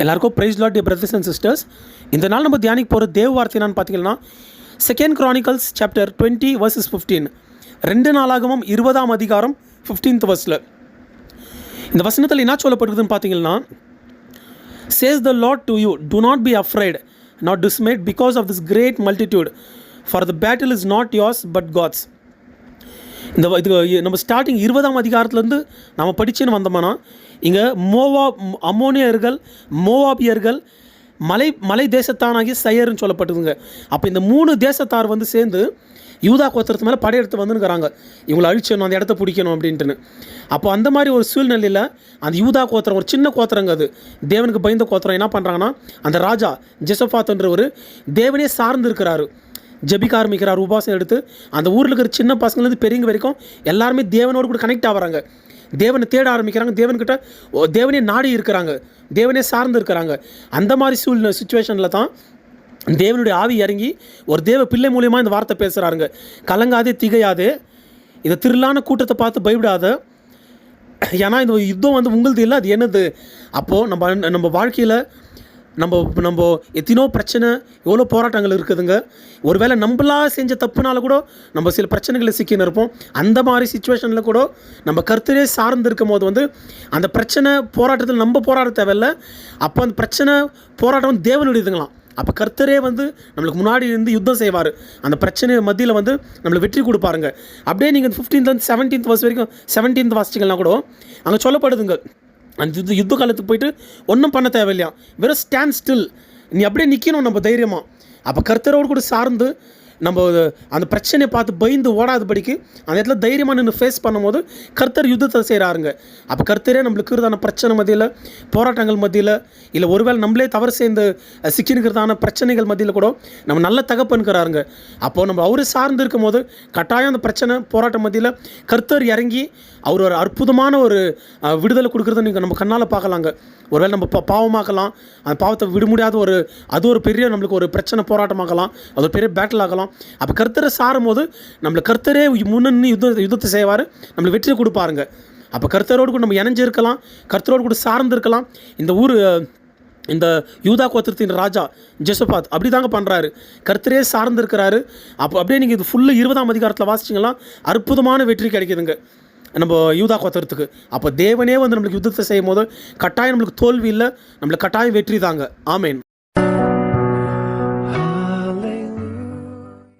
எல்லாருக்கும் praise Lord brothers and sisters இந்த நாள் நம்ம தியானிக்கு போகிற தேவ வார்த்தை என்னன்னு பார்த்தீங்கன்னா second Chronicles chapter twenty verses fifteen ரெண்டு நாளாகவும் இருபதாம் அதிகாரம் ஃபிஃப்டீன்த் வர்ஸில் இந்த வசனத்தில் என்ன சொல்லப்படுதுன்னு பார்த்தீங்கன்னா says the Lord to you do not be afraid not dismayed because of this great multitude for the battle is not yours but God's இந்த இது நம்ம ஸ்டார்டிங் இருபதாம் அதிகாரத்துலேருந்து நம்ம படிச்சுன்னு வந்தோம்னா இங்கே மோவா அம்மோனியர்கள் மோவாபியர்கள் மலை மலை தேசத்தானாகி சையர்னு சொல்லப்பட்டதுங்க. அப்போ இந்த மூணு தேசத்தார் வந்து சேர்ந்து யூதா கோத்திரத்து மேலே படையெடுத்து வந்துருக்கிறாங்க இவங்களை அழிச்சிடணும் அந்த இடத்த பிடிக்கணும் அப்படின்ட்டுன்னு. அப்போ அந்த மாதிரி ஒரு சூழ்நிலையில் அந்த யூதா கோத்திரம் ஒரு சின்ன கோத்திரங்க அது. தேவனுக்கு பயந்த கோத்திரம் என்ன பண்ணுறாங்கன்னா அந்த ராஜா ஜெசஃபாத்ன்றவர் தேவனே சார்ந்து இருக்கிறாரு ஜபிக்க ஆரம்பிக்கிறார் உபாசம் எடுத்து அந்த ஊரில் இருக்கிற சின்ன பசங்கள்லேருந்து பெரியவங்க வரைக்கும் எல்லாருமே தேவனோடு கூட கனெக்ட் ஆகுறாங்க தேவனை தேட ஆரம்பிக்கிறாங்க. தேவன்கிட்ட ஓ, தேவனே நாடி இருக்கிறாங்க. தேவனே சார்ந்து இருக்கிறாங்க. அந்த மாதிரி சூழ்நிலை சுச்சுவேஷனில் தான் தேவனுடைய ஆவி இறங்கி ஒரு தேவ பிள்ளை மூலியமாக இந்த வார்த்தை பேசுகிறாருங்க கலங்காதே திகையாதே. இந்த திருளான கூட்டத்தை பார்த்து பயப்படாத. ஏன்னா இந்த யுத்தம் வந்து உங்களுது இல்லை அது என்னது? அப்போது நம்ம நம்ம வாழ்க்கையில் நம்ம நம்ம எத்தனோ பிரச்சனை எவ்வளோ போராட்டங்கள் இருக்குதுங்க. ஒருவேளை நம்மளா செஞ்ச தப்புனால கூட நம்ம சில பிரச்சனைகளை சிக்கின்னு இருப்போம். அந்த மாதிரி சுச்சுவேஷனில் கூட நம்ம கருத்தரே சார்ந்து இருக்கும் போது வந்து அந்த பிரச்சனை போராட்டத்தில் நம்ம போராட தேவையில்ல. அப்போ அந்த பிரச்சனை போராட்டம் வந்து தேவனுடையதுங்களாம் அப்போ கர்த்தரே வந்து நம்மளுக்கு முன்னாடி இருந்து யுத்தம் செய்வார். அந்த பிரச்சனை மத்தியில் வந்து நம்மளுக்கு வெற்றி கொடுப்பாருங்க. அப்படியே நீங்கள் ஃபிஃப்டீன்த் செவன்டீன்த் வர்ஸ் வரைக்கும் செவன்டீன்த் வாசிச்சிங்கன்னா கூட அங்கே சொல்லப்படுதுங்க. அந்த யுத்த யுத்த காலத்துக்கு போயிட்டு ஒன்றும் பண்ண தேவையில்லையா? வெறும் ஸ்டாண்ட் ஸ்டில் நீ அப்படியே நிற்கணும் நம்ம தைரியமாக அப்போ கர்த்தரோடு கூட சார்ந்து நம்ம அந்த பிரச்சனையை பார்த்து பயந்து ஓடாதபடிக்கு அந்த இடத்துல தைரியமாக நின்று ஃபேஸ் பண்ணும்போது கர்த்தர் யுத்தத்தை செய்கிறாருங்க அப்போ கர்த்தரே நம்மளுக்கு இருக்கிறதான பிரச்சனை மத்தியில் போராட்டங்கள் மத்தியில் இல்லை ஒருவேளை நம்மளே தவறு சேர்ந்து சிக்கினுக்கிறதான பிரச்சனைகள் மத்தியில் கூட நம்ம நல்ல தகப்பனுக்கிறாருங்க அப்போது நம்ம அவரை சார்ந்து இருக்கும் போது கட்டாயம் அந்த பிரச்சனை போராட்டம் மத்தியில் கர்த்தர் இறங்கி அவர் ஒரு அற்புதமான ஒரு விடுதலை கொடுக்குறத நீங்கள் நம்ம கண்ணால் பார்க்கலாங்க. ஒருவேளை நம்ம பா பாவமாக்கலாம் அந்த பாவத்தை விட முடியாத ஒரு அது ஒரு பெரிய நம்மளுக்கு ஒரு பிரச்சனை போராட்டமாக்கலாம் அது ஒரு பெரிய பேட்டில் ஆகலாம். அப்போ கர்த்தரை சாரும் போது நம்மளை கர்த்தரே முன்னணி யுத்த யுத்தத்தை செய்வார். நம்மளுக்கு வெற்றியை கொடுப்பாருங்க. அப்போ கர்த்தரோடு கூட நம்ம இணைஞ்சு இருக்கலாம். கர்த்தரோடு கூட சார்ந்து இருக்கலாம். இந்த ஊர் இந்த யூதா கோத்திரத்தின் ராஜா ஜெசபாத் அப்படி தாங்க பண்ணுறாரு கர்த்தரே சார்ந்திருக்கிறாரு அப்போ அப்படியே நீங்கள் இது ஃபுல்லு இருபதாம் அதிகாரத்தில் வாசிச்சிங்கன்னா அற்புதமான வெற்றி கிடைக்குதுங்க. நம்ம யூதா கோத்திரத்துக்கு. அப்போ தேவனே வந்து நம்மளுக்கு யுத்தத்தை செய்யும் போது கட்டாயம் நம்மளுக்கு தோல்வி இல்லை நம்மளுக்கு கட்டாயம் வெற்றி தாங்க. ஆமேன்.